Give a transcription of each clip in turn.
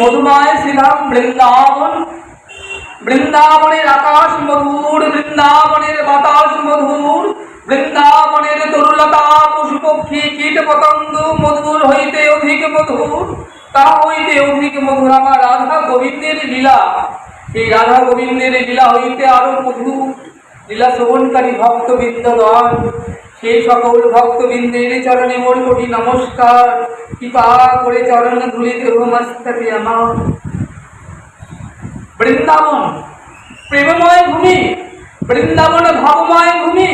মধুময় শ্রীধাম বৃন্দাবন বৃন্দাবনের আকাশ মধুর বৃন্দাবনের বাতাস মধুর বৃন্দাবনের তরুলতা পশু পক্ষী কীট পতঙ্গ মধুর হইতে অধিক মধুর তা হইতে অধিক মধুর আমার রাধা গোবিন্দের লীলা। এই রাধা গোবিন্দের লীলা হইতে আরও মধুর। লীলা শ্রবণকারী ভক্তবৃন্দগণ সেই সকল ভক্তবৃন্দের চরণে মোর কোটি নমস্কার। কৃপা করে চরণ ধুলিতে ভূমস্তকে আমার। বৃন্দাবন, প্রেমময় ভূমি, বৃন্দাবন ভাবময় ভূমি,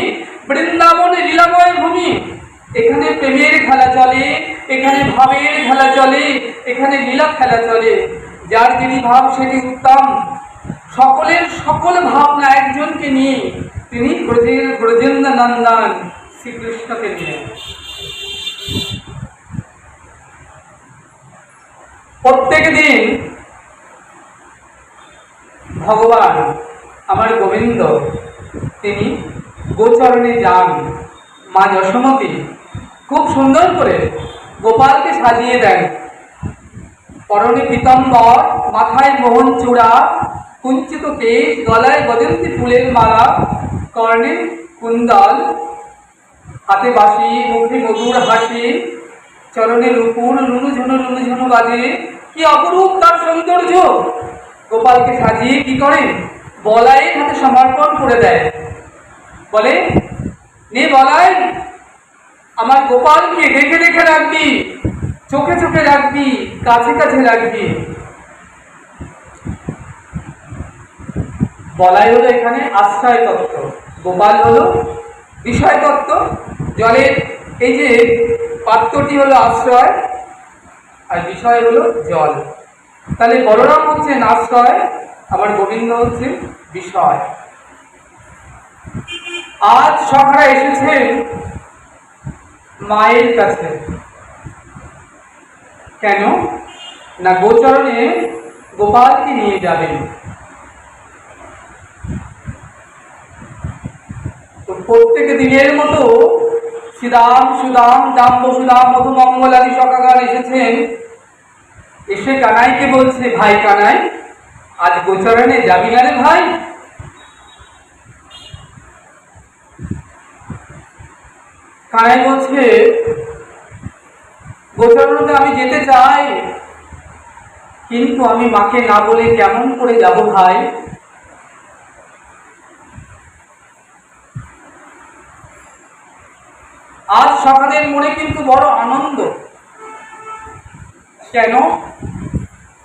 বৃন্দাবন লীলাময় ভূমি। এখানে প্রেমের খেলা চলে, এখানে ভাবের খেলা চলে, এখানে লীলা খেলা চলে। যার যিনি ভাব, সেটি উত্তম। সকলের সকল ভাবনা একজনকে নিয়ে তিনি ব্রজেন্দ্র নন্দন শ্রীকৃষ্ণকে নিয়ে। প্রত্যেক দিন ভগবান আমার গোবিন্দ, তিনি গোচরণে যান। মা যশোমতী খুব সুন্দর করে গোপালকে সাজিয়ে দেন। পরনে পীতম্বর, মাথায় মোহন চূড়া, কুঞ্চিত কেশ গলায় গজন্তী ফুলের মালা, কর্ণে কুন্দল হাতে বাসি মুখে মধুর হাসি, চরণে রূপুর লুনু ঝুনু লুনু ঝুনু বাজে। কি অপরূপ তার সৌন্দর্য! গোপালকে সাজিয়ে কি করে? বলাই হাতে সমর্পণ করে দেয়। বলে, নে বলাই আমার গোপালকে দেখে দেখে রাখবি, চোখে চোখে রাখবি, কাছে কাছে রাখবি। বলাই হলো এখানে আশ্রয় তত্ত্ব গোপাল হলো বিষয় তত্ত্ব জলের এই যে পাত্রটি হলো আশ্রয় আর বিষয় হলো জল। তাহলে বলরাম হচ্ছেন আশ্রয়, আবার গোবিন্দ হচ্ছে বিষয়। আজ সখরা এসেছেন মায়ের কাছে। কেন? না গোচরণে গোপালকে নিয়ে যাবেন। তো প্রত্যেক দিনের মতো শ্রীরাম সুদাম, দাম্ব, সুদাম, মধুমঙ্গল আদি সকাগান এসেছেন এসে কানাইকে বলছে, ভাই কানাই, আজ গোচরণে যাবি না রে ভাই? কানাই বলছে গোচরণে আমি যেতে চাই, কিন্তু আমি মাকে না বলে কেমন করে যাব ভাই? আজ সকালের মনে কিন্তু বড় আনন্দ। কেন?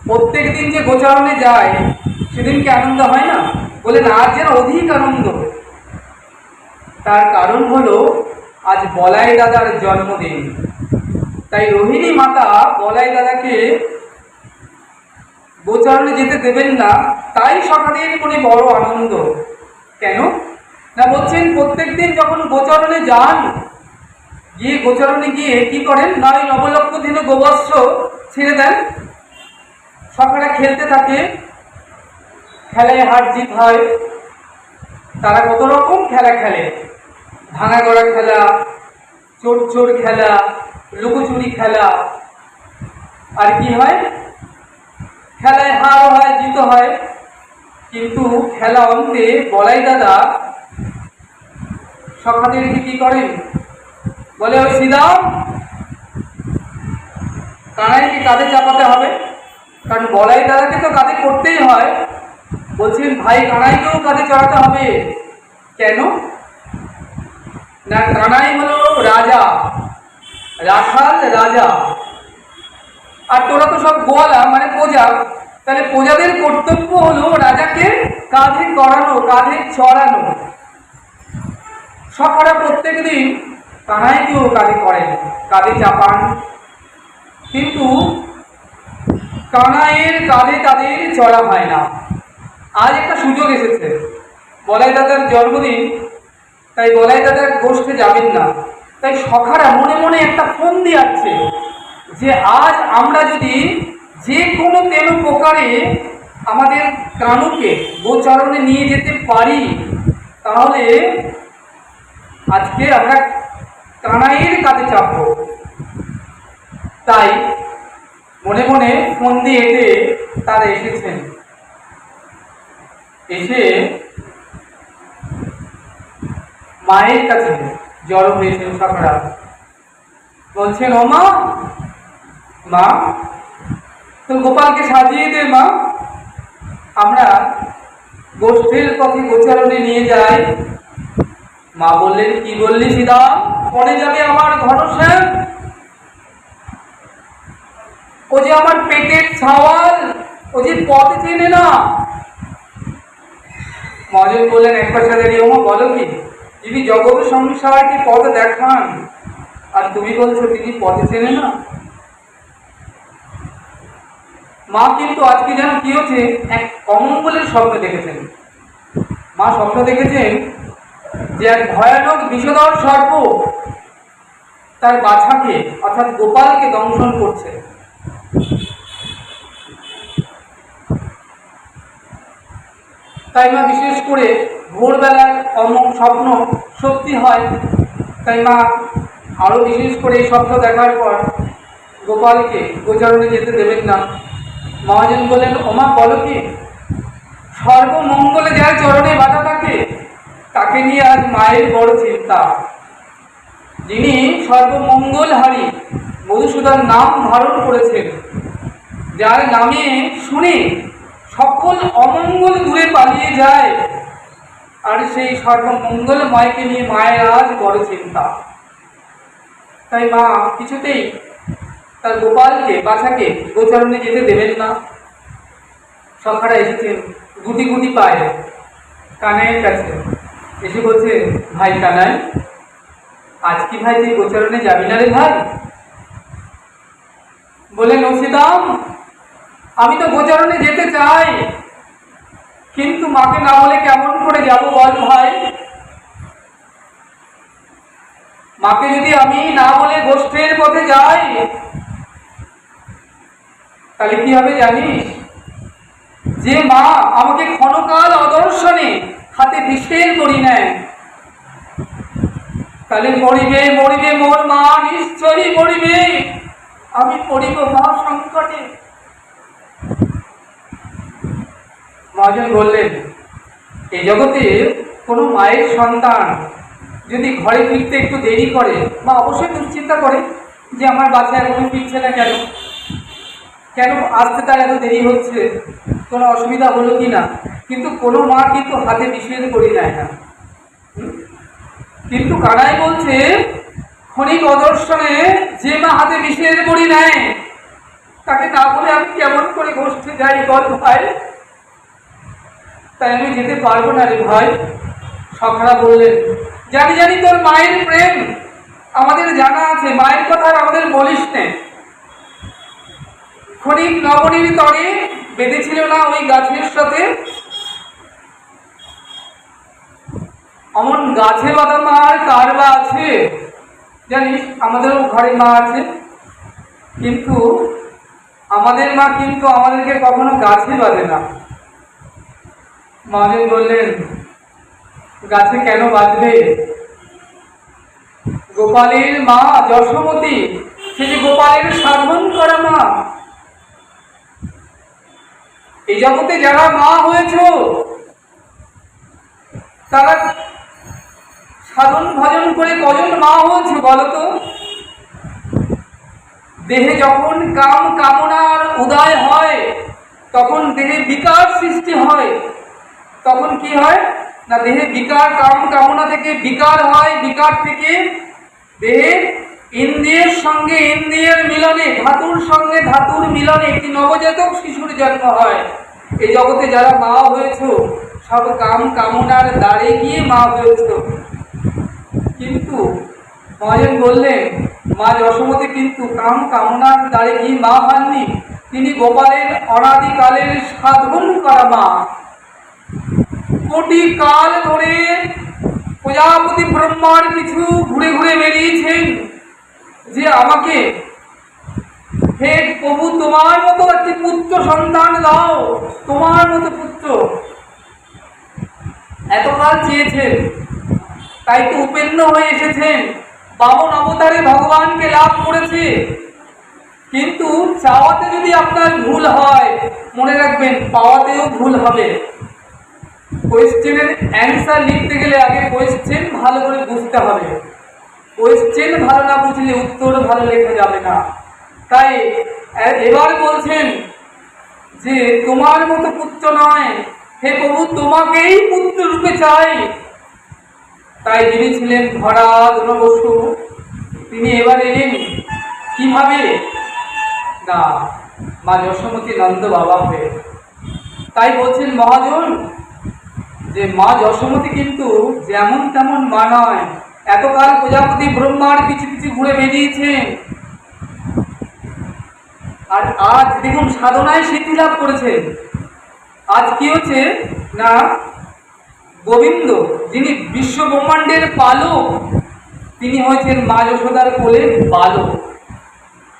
প্রত্যেক দিন যে গোচারণে যায় সেদিন কি আনন্দ হয় না? বলে আজ যেন অধিক আনন্দ তার কারণ হলো, আজ বলাই দাদার জন্মদিন। তাই রোহিণী মাতা বলাই দাদাকে গোচারণে যেতে দেবেন না, তাই সকালের মনে বড় আনন্দ। কেন? না বলছেন, প্রত্যেক দিন যখন গোচারণে যান গিয়ে গোচরণে গিয়ে কি করেন? না ওই নবলক্ষ দিনে গোবৎস ছেড়ে দেন। সকালে খেলতে থাকে। খেলায় হার জিত হয়। তারা কত রকম? খেলা খেলে। ভাঙা গড়া খেলা, চোর চোর খেলা, লুকোচুরি খেলা। আর কি হয়? খেলায় হার হয় জিত হয়। কিন্তু খেলা অন্তে বলাই দাদা সকালে কি করেন? বলে, ওই শ্রীরাম কানাইকে কাঁধে চাপাতে হবে। কারণ বলাই দাদাকে তো কাঁধে করতেই হয়। বলছেন ভাই, কানাইকেও কাঁধে চড়াতে হবে। কেন? না, কানাই হলো রাজা। রাখাল রাজা। আর তোরা তো সব গোয়ালা মানে প্রজা। তাহলে প্রজাদের কর্তব্য হলো রাজাকে কাঁধে করানো, কাঁধে চড়ানো। সকালে প্রত্যেক দিন কানাইকেও কাঁধে করেন কাঁধে চাপান। কিন্তু কানাইয়ের কাঁধে তাদের চড়া হয় না। আজ একটা সুযোগ এসেছে। বলাই দাদার জন্মদিন, তাই বলাই দাদার গোষ্ঠে যাবেন না। তাই সখারা মনে মনে একটা ফোন দিয়াচ্ছে যে, আজ আমরা যদি যে কোনো তেল প্রকারে আমাদের কানুকে গোচরণে নিয়ে যেতে পারি, তাহলে আজকে আমরা কানাইয়ের কাজে চাপবো তাই মনে মনে ফোন দিয়ে এটে তারা এসেছেন। এসে মায়ের কাছে জড়ো হয়েছেন সকরা বলছেন, ও মা মা, তো গোপালকে সাজিয়ে দে মা। আমরা গোষ্ঠীর পথে গোচারণে নিয়ে যাই। মা বললেন, কি বললি সীতা? পরে যাবে আমার ঘনশ্যাম। ও যে আমার পেটের ছাওয়াল, ও যে পথ চেনে না। মজন বললেন, এক পাশে দাঁড়িয়ে ওমা বলো কি তিনি জগৎ সংসারকে পথ দেখান, আর তুমি বলছো তিনি পথে চেনে না? মা কিন্তু আজকে যেন কি হচ্ছে, এক অমঙ্গলের স্বপ্ন দেখেছেন। মা স্বপ্ন দেখেছেন যে এক ভয়ানক বিষধর সর্প তার বাছাকে, অর্থাৎ গোপালকে দংশন করছে। তাই মা বিশেষ করে ভোরবেলার অমক স্বপ্ন সত্যি হয়। তাই মা আরও বিশেষ করে এই স্বপ্ন দেখার পর গোপালকে গোচারণে যেতে দেবেন না। মহাজন বলেন ওমা, বলো কি? সর্বমঙ্গলে যার চরণে বাধা তাকে নিয়ে আজ মায়ের বড় চিন্তা। যিনি সর্বমঙ্গলহারী মধুসূদন নাম ধারণ করেছেন, যার নামে শুনে সকল অমঙ্গল দূরে পালিয়ে যায়, আর সেই সর্বমঙ্গলময়কে নিয়ে মায়ের আজ বড় চিন্তা। তাই মা কিছুতেই তার গোপালকে, বাছাকে গোচারণে যেতে দেবেন না। সখারা এসেছেন গুটি গুটি পায়, কানাইয়ের কাছে। এসে বলছে, ভাই কানাই, আজ কি ভাই তুই গোচারণে যাবি না রে ভাই? বলে, নসিদাম, আমি তো গোচারণে যেতে চাই, কিন্তু মাকে না বলে কেমন করে যাব বল ভাই? মাকে যদি আমি না বলে গোষ্ঠের পথে যাই, তাহলে কি হবে জানিস? যে মা আমাকে ক্ষণকাল অদর্শনে হাতে বিষের করি নেয় তাহলে মরিবে মরিবে মোর মা, নিশ্চয়ই মরিবে আমি পড়িব মা সংকটে। মহাজন বললেন এই জগতে কোনো মায়ের সন্তান যদি ঘরে ফিরতে একটু দেরি করে বা অবশ্যই দুশ্চিন্তা করে যে আমার বাচ্চা এখনও ফিরছে না কেন? কেন আসতে তার এত দেরি হচ্ছে? কোনো অসুবিধা হলো কি না? কিন্তু কোনো মা কিন্তু হাতে নিষেধ করি নেয় না? কিন্তু কানাই বলছে, ক্ষণিক অদর্শনে যে মা হাতে নিষেধ করি নেয় তাকে না বলে আমি কেমন করে গোষ্ঠে যাই বল ভাই? তাই আমি যেতে পারব না রে ভাই। সখরা বললেন, জানি জানি তোর মায়ের প্রেম। আমাদের জানা আছে, মায়ের কথা আমাদের বলিস নে। ক্ষণিক নবনীর তরে বেঁধেছিল না ওই গাছের সাথে। অমন গাছে বাঁধা মা আর কার বা আছে। জানিস আমাদেরও ঘরে মা আছে। কিন্তু আমাদের মা কিন্তু আমাদেরকে কখনো গাছে বাঁধে না। মহাজন বললেন, গাছে কেন বাঁধবে? গোপালের মা যশোমতী, সে যে গোপালের সাধন করা মা। এই জগতে যারা মা হয়েছ, তারা সাধন ভজন করে কজন মা হয়েছে বলো তো দেহে যখন কাম কামনার উদয় হয়, তখন দেহে বিকার সৃষ্টি হয়। তখন কি হয়? না, দেহে বিকার কাম কামনা থেকে বিকার হয়, বিকার থেকে দেহে ইন্দ্রিয়ের সঙ্গে ইন্দ্রিয়ের মিলনে, ধাতুর সঙ্গে ধাতুর মিলনে একটি নবজাতক শিশুর জন্ম হয়। এই জগতে যারা মা হয়েছ, সব কাম কামনার দ্বারে গিয়ে মা হয়েছ। কিন্তু মহাজন বললেন মা যশোমতী কিন্তু কাম কামনার দ্বারে গিয়ে মা হননি। তিনি গোপালের অনাদিকালের সাধন করা মা। কোটি কাল ধরে প্রজাপতি ব্রহ্মার কিছু ঘুরে ঘুরে বেরিয়েছেন। যে আমাকে, হে প্রভু তোমার মতো একটি পুত্র সন্তান দাও, তোমার মতো পুত্র। এতকাল চেয়েছেন। তাই তো উপেন্ন হয়ে এসেছেন। বামন অবতারে ভগবানকে লাভ করেছে। কিন্তু চাওয়াতে যদি আপনার ভুল হয়, মনে রাখবেন, পাওয়াতেও ভুল হবে। কোয়েশ্চেনের অ্যান্সার লিখতে গেলে আগে কোয়েশ্চেন ভালো করে বুঝতে হবে। কোয়েশ্চেন ভালো না বুঝলে উত্তর ভালো লেখা যাবে না। তাই এবার বলছেন যে, তোমার মতো পুত্র নয়। হে প্রভু, তোমাকেই পুত্র রূপে চাই। তাই যিনি ছিলেন ধরা বসু তিনি এবার এলেন কীভাবে? না, মা যশোমতী নন্দ বাবা হয়ে। তাই বলছেন মহাজন যে, মা যশোমতী কিন্তু যেমন তেমন মা নয়। এতকাল প্রজাপতি ব্রহ্মার কিছু কিছু ঘুরে বেরিয়েছেন আর আজ দেখুন সাধনায় সিদ্ধি লাভ করেছেন। আজ কি হচ্ছে? না গোবিন্দ, যিনি বিশ্ব ব্রহ্মাণ্ডের পালক, তিনি হয়েছেন মা যশোদার কোলে বালক।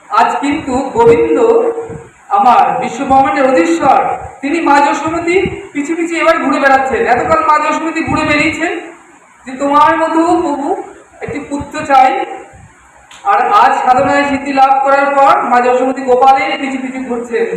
আজ কিন্তু গোবিন্দ আমার বিশ্ব ব্রহ্মাণ্ডের অধীশ্বর, তিনি মা যশোমতী পিছু পিছু এবার ঘুরে বেড়াচ্ছেন। এতকাল মা যশোমতী ঘুরে বেরিয়েছেন যে তোমার মতো প্রভু একটি পুত্র চাই। আর আজ সাধনায় সিদ্ধি লাভ করার পর মা যশোমতী গোপালের পিছু পিছু ঘুরছেন।